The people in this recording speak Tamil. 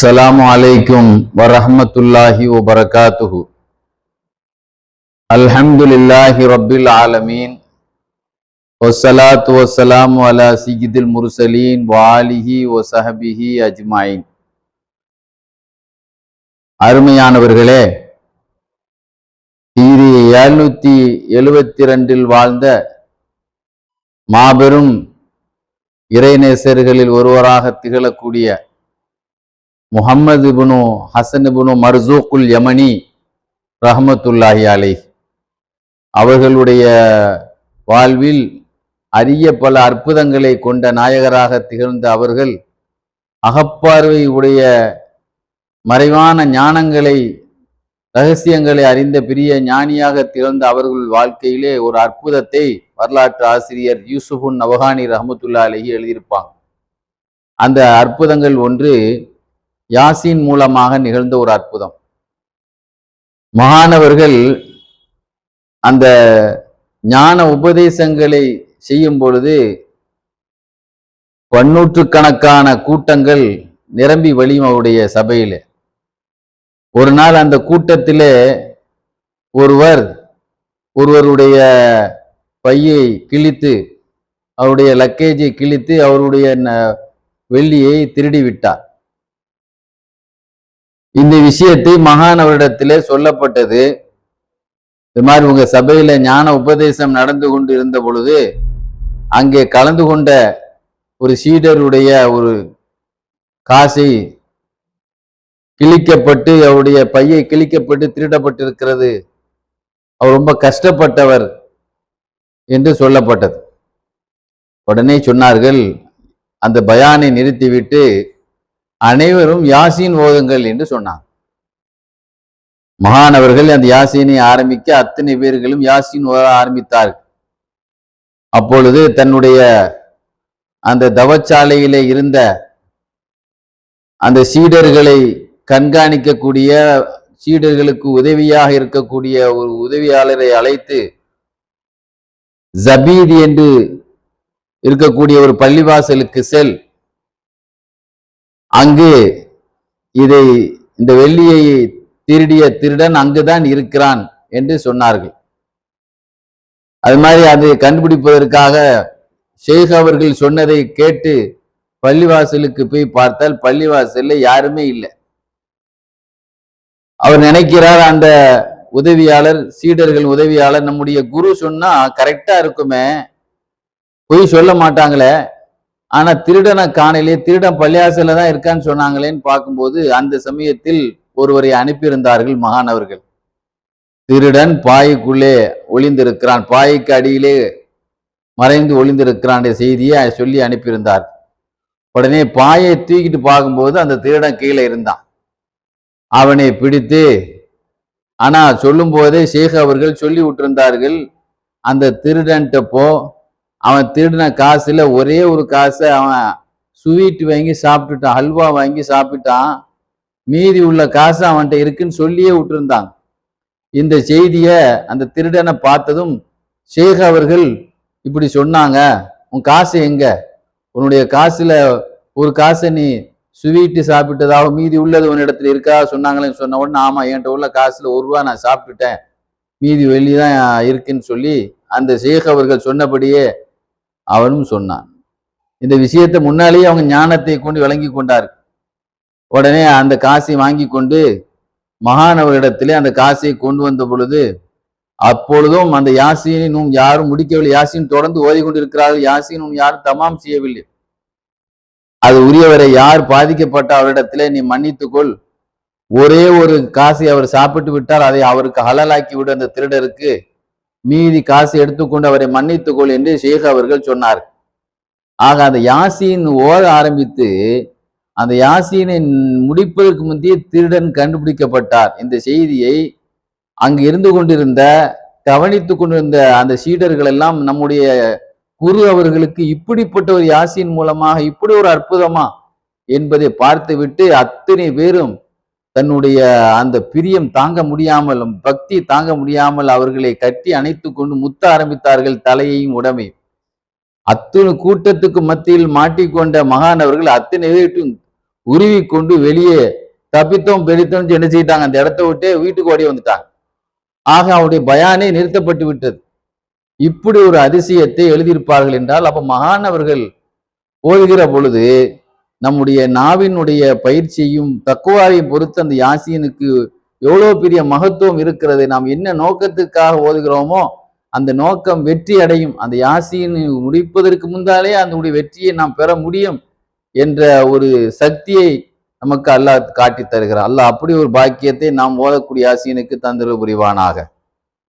السلام عليكم ورحمة الله وبركاته الحمد لله رب العالمين والصلاة والسلام على سيد المرسلين وآله وصحبه أجمعين அருமையானவர்களே கிரி எழுநூத்தி எழுபத்தி ரெண்டில் வாழ்ந்த மாபெரும் இறைநேசர்களில் ஒருவராக திகழக்கூடிய முஹம்மது இபுனு ஹசன் இபுனு மர்சூக்குல் யமனி ரஹமத்துல்லாஹி அலை அவர்களுடைய வாழ்வில் அரிய பல அற்புதங்களை கொண்ட நாயகராக திகழ்ந்த அவர்கள் அகப்பார்வை உடைய மறைவான ஞானங்களை ரகசியங்களை அறிந்த பெரிய ஞானியாக திகழ்ந்த அவர்கள் வாழ்க்கையிலே ஒரு அற்புதத்தை வரலாற்று ஆசிரியர் யூசுஃபுன் நவகானி ரஹமத்துல்லா அலஹி எழுதியிருப்பாங்க. அந்த அற்புதங்கள் ஒன்று யாசின் மூலமாக நிகழ்ந்த ஒரு அற்புதம். மகானவர்கள் அந்த ஞான உபதேசங்களை செய்யும் பொழுது பன்னூற்றுக்கணக்கான கூட்டங்கள் நிரம்பி வழியும் அவருடைய சபையில். ஒரு நாள் அந்த கூட்டத்திலே ஒருவர் ஒருவருடைய பையை கிழித்து அவருடைய லக்கேஜை கிழித்து அவருடைய ந- வெள்ளியை திருடி விட்டார். இந்த விஷயத்தை மகானவரிடத்திலே சொல்லப்பட்டது. இது மாதிரி உங்க சபையில ஞான உபதேசம் நடந்து கொண்டு இருந்த பொழுது அங்கே கலந்து கொண்ட ஒரு சீடருடைய ஒரு காசை கிழிக்கப்பட்டு அவருடைய பையை கிழிக்கப்பட்டு திருடப்பட்டிருக்கிறது. அவர் ரொம்ப கஷ்டப்பட்டவர் என்று சொல்லப்பட்டது. உடனே சொன்னார்கள் அந்த பயானை நிறுத்திவிட்டு அனைவரும் யாசின் ஓதுங்கள் என்று சொன்னார் மகானவர்கள் அந்த யாசீனை ஆரம்பிக்க அத்தனை பேர்களும் யாசின் ஓத ஆரம்பித்தார்கள். அப்பொழுது தன்னுடைய அந்த தவச்சாலையிலே இருந்த அந்த சீடர்களை கண்காணிக்கக்கூடிய சீடர்களுக்கு உதவியாக இருக்கக்கூடிய ஒரு உதவியாளரை அழைத்து ஜபீத் என்று இருக்கக்கூடிய ஒரு பள்ளிவாசலுக்கு செல் அங்கு இதை இந்த வெள்ளியை திருடிய திருடன் அங்குதான் இருக்கிறான் என்று சொன்னார்கள். அது மாதிரி அதை கண்டுபிடிப்பதற்காக ஷேக் அவர்கள் சொன்னதை கேட்டு பள்ளிவாசலுக்கு போய் பார்த்தால் பள்ளிவாசல்ல யாருமே இல்லை. அவர் நினைக்கிறார் அந்த உதவியாளர் சீடர்கள் உதவியாளர் நம்முடைய குரு சொன்னா கரெக்டா இருக்குமே பொய் சொல்ல மாட்டாங்களே ஆனா திருடனை காணலே திருடன் பள்ளியாசல்ல தான் இருக்கான்னு சொன்னாங்களேன்னு பார்க்கும்போது அந்த சமயத்தில் ஒருவரை அனுப்பியிருந்தார்கள் மகானவர்கள். திருடன் பாய்க்குள்ளே ஒளிந்திருக்கிறான். பாய்க்கு அடியிலே மறைந்து ஒளிந்திருக்கிறான் செய்தியை சொல்லி அனுப்பியிருந்தார். உடனே பாயை தூக்கிட்டு பார்க்கும்போது அந்த திருடன் கீழே இருந்தான். அவனை பிடித்து ஆனா சொல்லும் போதே ஷேக் அவர்கள் சொல்லி விட்டிருந்தார்கள் அந்த திருடன்ட்டப்போ அவன் திருடின காசுல ஒரே ஒரு காசை அவன் ஸ்வீட் வாங்கி சாப்பிட்டுட்டான் ஹல்வா வாங்கி சாப்பிட்டான். மீதி உள்ள காசு அவன்கிட்ட இருக்குன்னு சொல்லியே விட்டுருந்தாங்க இந்த செய்தியை அந்த திருடனை பார்த்ததும் ஷேக் அவர்கள் இப்படி சொன்னாங்க உன் காசு எங்க? உன்னுடைய காசுல ஒரு காசை நீ ஸ்வீட்டு சாப்பிட்டதாக மீதி உள்ளது உன்னிடத்துல இருக்கா? சொன்னாங்களேன்னு சொன்ன உடனே ஆமா என்கிட்ட உள்ள காசுல ஒரு ரூபா நான் சாப்பிட்டுட்டேன். மீதி வெளி தான் இருக்குன்னு சொல்லி அந்த ஷேக் அவர்கள் சொன்னபடியே அவனும் சொன்னான். இந்த விஷயத்தை முன்னாலேயே அவங்க ஞானத்தை கொண்டு விளங்கி கொண்டார். உடனே அந்த காசை வாங்கி கொண்டு மகானவரிடத்திலே அந்த காசை கொண்டு வந்த பொழுது அப்பொழுதும் அந்த யாசினும் யாரும் முடிக்கவில்லை. யாசின் தொடர்ந்து ஓதிக்கொண்டிருக்கிறார்கள் யாசினும் யாரும் தமாம் செய்யவில்லை. அது உரியவரை யார் பாதிக்கப்பட்ட அவரிடத்திலே நீ மன்னித்துக்கொள். ஒரே ஒரு காசை அவர் சாப்பிட்டு விட்டால் அதை அவருக்கு ஹலலாக்கி விடு அந்த திருடருக்கு. மீதி காசு எடுத்துக்கொண்டு அவரை மன்னித்துக்கொள் என்று ஷேக் அவர்கள் சொன்னார். ஆக அந்த யாசின் ஓர ஆரம்பித்து அந்த யாசீனை முடிப்பதற்கு முந்தைய திருடன் கண்டுபிடிக்கப்பட்டார். இந்த செய்தியை அங்கு இருந்து கொண்டிருந்த கவனித்து கொண்டிருந்த அந்த சீடர்கள் எல்லாம் நம்முடைய குரு அவர்களுக்கு இப்படிப்பட்ட ஒரு யாசின் மூலமாக இப்படி ஒரு அற்புதமா என்பதை பார்த்துவிட்டு அத்தனை பேரும் தன்னுடைய அந்த பிரியம் தாங்க முடியாமல் பக்தி தாங்க முடியாமல் அவர்களை கட்டி அணைத்து கொண்டு முத்த ஆரம்பித்தார்கள் தலையையும் உடமையும். அத்தனை கூட்டத்துக்கு மத்தியில் மாட்டிக்கொண்ட மகானவர்கள் அத்தனை வீட்டும் உருவி கொண்டு வெளியே தப்பித்தோம் பெரித்தோம் என்ன செய்யிட்டாங்க அந்த இடத்த விட்டு வீட்டுக்கு ஓடி வந்துட்டாங்க. ஆக அவருடைய பயானே நிறுத்தப்பட்டு விட்டது. இப்படி ஒரு அதிசயத்தை எழுதியிருப்பார்கள் என்றால் அப்ப மகானவர்கள் போதுகிற பொழுது நம்முடைய நாவினுடைய பயிற்சியையும் தக்குவாரையும் பொறுத்து அந்த யாசீனுக்கு எவ்வளோ பெரிய மகத்துவம் இருக்கிறது நாம் என்ன நோக்கத்துக்காக ஓதுகிறோமோ அந்த நோக்கம் வெற்றி அடையும். அந்த யாசீன் முடிப்பதற்கு முந்தாலே அதனுடைய வெற்றியை நாம் பெற முடியும் என்ற ஒரு சக்தியை நமக்கு அல்லாஹ் காட்டி தருகிறார் அல்லாஹ் அப்படி ஒரு பாக்கியத்தை நாம் ஓதக்கூடிய யாசீனுக்கு தந்திர புரிவானாக